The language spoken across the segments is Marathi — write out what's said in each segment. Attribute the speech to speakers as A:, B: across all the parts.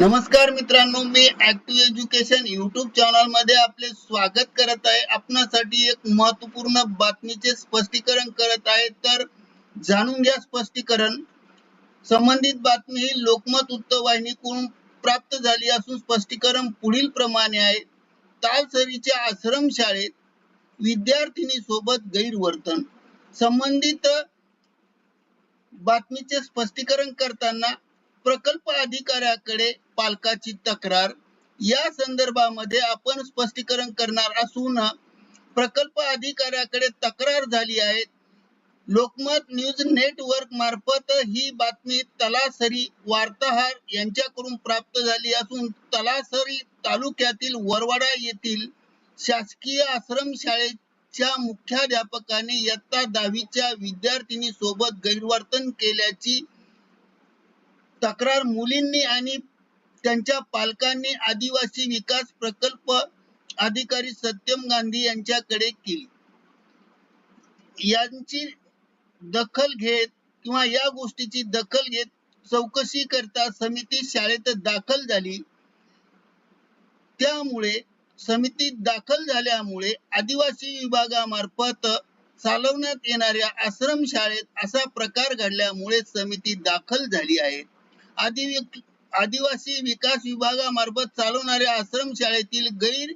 A: नमस्कार मित्रांनो मी ऍक्टिव्ह एज्युकेशन युट्यूब चॅनलमध्ये आपले स्वागत करत आहे. आपणासाठी एक महत्त्वपूर्ण बातमीचे स्पष्टीकरण करत आहे. तर जाणून घ्या स्पष्टीकरण. संबंधित बातमी ही लोकमत वृत्त वाहिनीकडून प्राप्त झाली असून स्पष्टीकरण पुढील प्रमाणे आहे. तालसरीच्या आश्रम शाळेत विद्यार्थिनी सोबत गैरवर्तन. संबंधित बातमीचे स्पष्टीकरण करताना प्रकल्प अधिकाऱ्याकडे पालकाची तक्रार. या संदर्भामध्ये आपण स्पष्टीकरण करणार असून प्रकल्प अधिकाऱ्याकडे तक्रार झाली आहे. लोकमत न्यूज नेटवर्क मार्फत ही बातमी तलासरी वार्ताहर यांच्याकडून प्राप्त झाली असून तलासरी तालुक्यातील वरवाडा येथील शासकीय आश्रम शाळेच्या मुख्याध्यापकाने इयत्ता दहावीच्या विद्यार्थिनी सोबत गैरवर्तन केल्याची तक्रार मुलींनी आणि त्यांच्या पालकांनी आदिवासी विकास प्रकल्प अधिकारी सत्यम गांधी यांच्याकडे केली. यांची दखल घेत किंवा या गोष्टीची दखल घेत चौकशी करता समिती शाळेत दाखल झाली. त्यामुळे समितीत दाखल झाल्यामुळे आदिवासी विभागामार्फत चालवण्यात येणाऱ्या आश्रम शाळेत असा प्रकार घडल्यामुळे समिती दाखल झाली आहे. आदि आदिवासी विकास विभागामार्फत चालवणाऱ्या आश्रम शाळेतील गैर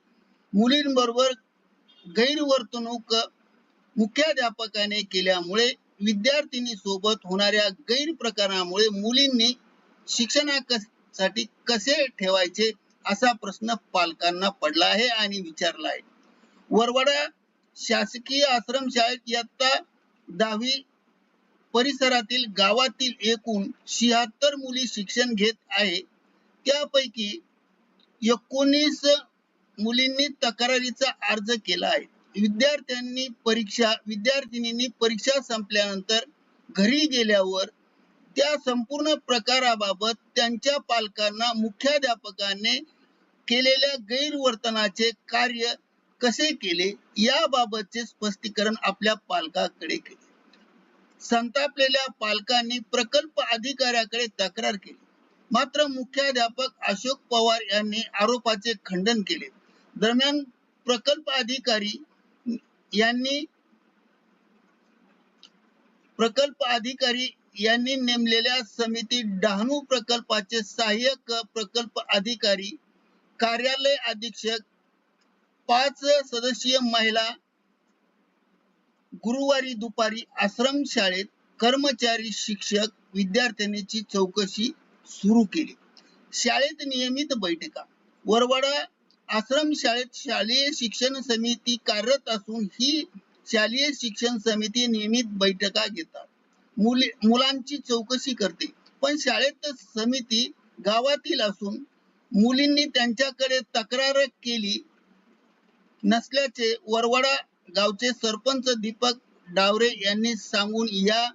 A: मुलींबरोबर गैरवर्तणूक मुख्याध्यापकाने केल्यामुळे विद्यार्थिनी सोबत होणाऱ्या गैरप्रकारामुळे मुलींनी शिक्षणासाठी कसे ठेवायचे असा प्रश्न पालकांना पडला आहे आणि विचारला आहे. वरवडा शासकीय आश्रम शाळेत इयत्ता दहावी परिसरातील गावातील एकूण शहात्तर मुली शिक्षण घेत आहे. त्यापैकी एकोणीस मुलींनी तक्रारीचा अर्ज केला आहे. विद्यार्थ्यांनी परीक्षा विद्यार्थिनींनी परीक्षा संपल्यानंतर घरी गेल्यावर त्या संपूर्ण प्रकाराबाबत त्यांच्या पालकांना मुख्याध्यापकाने केलेल्या गैरवर्तनाचे कार्य कसे केले याबाबतचे स्पष्टीकरण आपल्या पालकाकडे केले संतापलेल्या पालकांनी प्रकल्प अधिकाऱ्याकडे तक्रार केली. मात्र मुख्याध्यापक अशोक पवार यांनी आरोपाचे खंडन केले. दरम्यान प्रकल्प अधिकारी यांनी प्रकल्प अधिकारी यांनी नेमलेल्या समिती डहाणू प्रकल्पाचे सहाय्यक प्रकल्प अधिकारी कार्यालय अधीक्षक पाच सदस्यीय महिला गुरुवारी दुपारी आश्रम शाळेत कर्मचारी शिक्षक विद्यार्थ्यांची चौकशी सुरू केली. शाळेत नियमित बैठका. वरवाडा आश्रम शाळेत शालेय शिक्षण समिती कार्यरत असून ही शालेय शिक्षण समिती नियमित बैठका घेतात. मुली मुलांची चौकशी करते. पण शाळेत समिती गावातील असून मुलींनी त्यांच्याकडे तक्रार केली नसल्याचे वरवाडा गावचे सरपंच दीपक डावरे यांनी सांगून या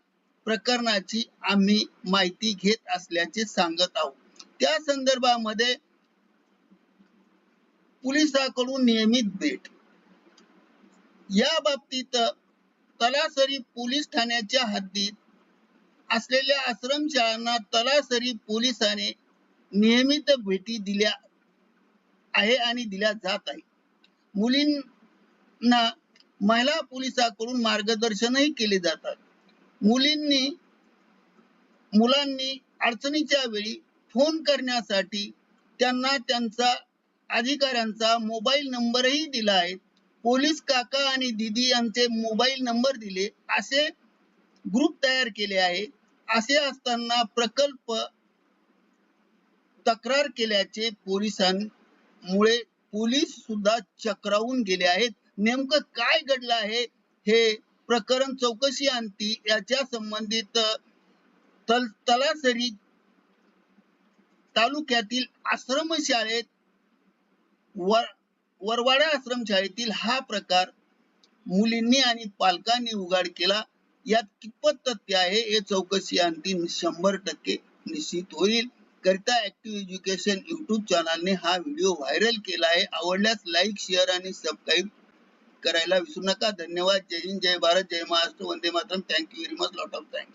A: प्रकरणाची आम्ही माहिती घेत असल्याचे सांगत आहोत. त्या संदर्भामध्ये पोलिसांकडून नियमित भेट. या बाबतीत तलासरी पोलीस ठाण्याच्या हद्दीत असलेल्या आश्रमशाळांना तलासरी पोलिसाने नियमित भेटी दिल्या आहे आणि दिल्या जात आहे मुलींना महिला पोलिसांकडून मार्गदर्शनही केले जातात. मुलींनी मुलांनी अडचणीच्या वेळी फोन करण्यासाठी त्यांना त्यांचा अधिकाऱ्यांचा मोबाईल नंबरही दिला आहे. पोलीस काका आणि दीदी यांचे मोबाईल नंबर दिले असे ग्रुप तयार केले आहे. असे असताना प्रकल्प तक्रार केल्याचे पोलिसांमुळे पोलीस सुद्धा चक्रावून गेले आहेत. नेमकं काय घडलं आहे हे प्रकरण चौकशी अंती याच्या संबंधित तल तलासरी तालुक्यातील आश्रम शाळेत वर वरवाडा आश्रम शाळेतील हा प्रकार मुलींनी आणि पालकांनी उघाड केला. यात कितपत तथ्य आहे हे चौकशी अंती शंभर टक्के निश्चित होईल. करिता ऍक्टिव्ह एज्युकेशन युट्यूब चॅनलने हा व्हिडिओ व्हायरल केला आहे. आवडल्यास लाईक शेअर आणि सबस्क्राईब करायला विसरू नका. धन्यवाद. जय हिंद जय भारत जय महाराष्ट्र. वंदे Mataram. Thank you very much lot of thanks